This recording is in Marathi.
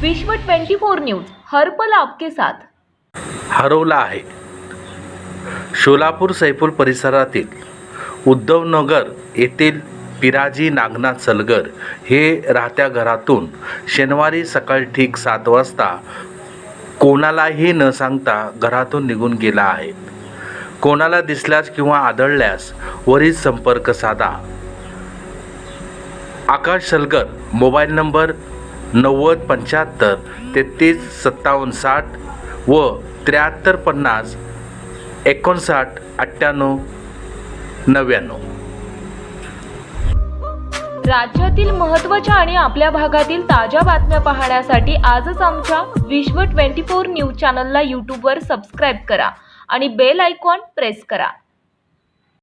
विश्व 24 न्यूज हर्पल आपके साथ. हरवला आहे. शोलापूर सैपूर परिसरातील उद्धवनगर येथील पिराजी नागनाथ सलगर हे राहत्या घरातून शनिवारी सकाळी ठीक सात वाजता कोणालाही न सांगता घरातून निघून गेला आहे. कोणाला दिसल्यास किंवा आढळल्यास वरील संपर्क साधा. आकाश सलगर मोबाईल नंबर नव्वद पंच्याहत्तर तेहतीस सत्तावन्न साठ व त्र्याहत्तर पन्नास एकोणसाठ अठ्ठ्याण्णव नव्याण्णव. राज्यातील महत्त्वाच्या आणि आपल्या भागातील ताज्या बातम्या पाहण्यासाठी आजच आमच्या विश्व 24 न्यूज चॅनलला यूट्यूबवर सबस्क्राईब करा आणि बेल आयकॉन प्रेस करा.